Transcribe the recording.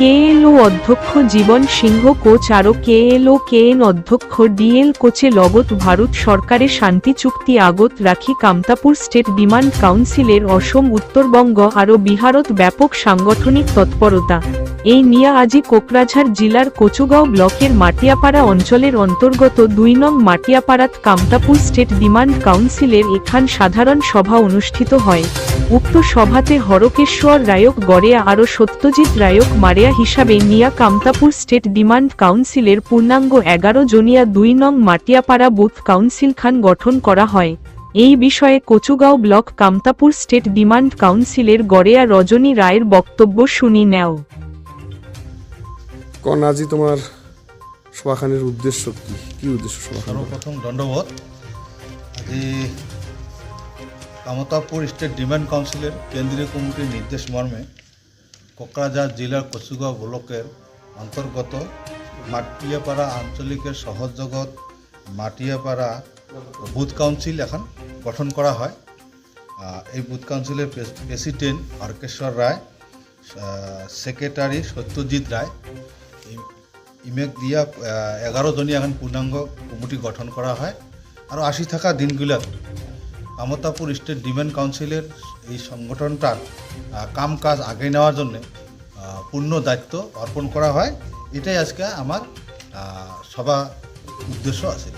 KLO অধ্যক্ষ জীবন সিংহ কোচ আরও KLO KN অধ্যক্ষ ডিএল কোচে লগত ভারত সরকারের শান্তি চুক্তি আগত রাখি কামতাপুর স্টেট ডিমান্ড কাউন্সিলের অসম উত্তরবঙ্গ আরও বিহারত ব্যাপক সাংগঠনিক তৎপরতা। এই নিয়ে আজি কোকরাঝাড় জেলার কচুগাঁও ব্লকের মাটিয়াপাড়া অঞ্চলের অন্তর্গত দুই নং মাটিয়াপাড়াত কামতাপুর স্টেট ডিমান্ড কাউন্সিলের এখান সাধারণ সভা অনুষ্ঠিত হয়। উক্ত সভাতে হরকেশ্বর রায়ক, গড়েয়া আরও সত্যজিৎ রায়ক, মারেয়া হিসাবে নিয়া কামতাপুর স্টেট ডিমান্ড কাউন্সিলের পূর্ণাঙ্গ এগারো জনিয়া দুই নং মাটিয়াপাড়া বুথ কাউন্সিল খান গঠন করা হয়। এই বিষয়ে Kachugaon block Kamtapur state demand কাউন্সিলের গড়েয়া রজনী রায়ের বক্তব্য শুনি নেও। কন আজি তোমার সভাখানির উদ্দেশ্য কি? কি উদ্দেশ্য সভাখানি সর্বপ্রথম দণ্ডবোধ আজি কামতাপুর স্টেট ডিমান্ড কাউন্সিলের কেন্দ্রীয় কমিটির নির্দেশ মর্মে কোকরাঝাড় জেলার কচুগাঁও ব্লকের অন্তর্গত মাটিয়াপাড়া আঞ্চলিকের সহজগত মাটিয়াপাড়া বুথ কাউন্সিল এখন গঠন করা হয়। এই বুথ কাউন্সিলের প্রেসিডেন্ট অর্কেশ্বর রায় সেক্রেটারি সত্যজিৎ রায় ইমেক দিয়া এগারো জনী এখন পূর্ণাঙ্গ কমিটি গঠন করা হয়। আর আসি থাকা দিনগুলাত আমতাপুর স্টেট ডিমেন্ড কাউন্সিলের এই সংগঠনটার কাম কাজ আগে নেওয়ার জন্য পূর্ণ দায়িত্ব অর্পণ করা হয়। এটাই আজকে আমার সভা উদ্দেশ্য আছে।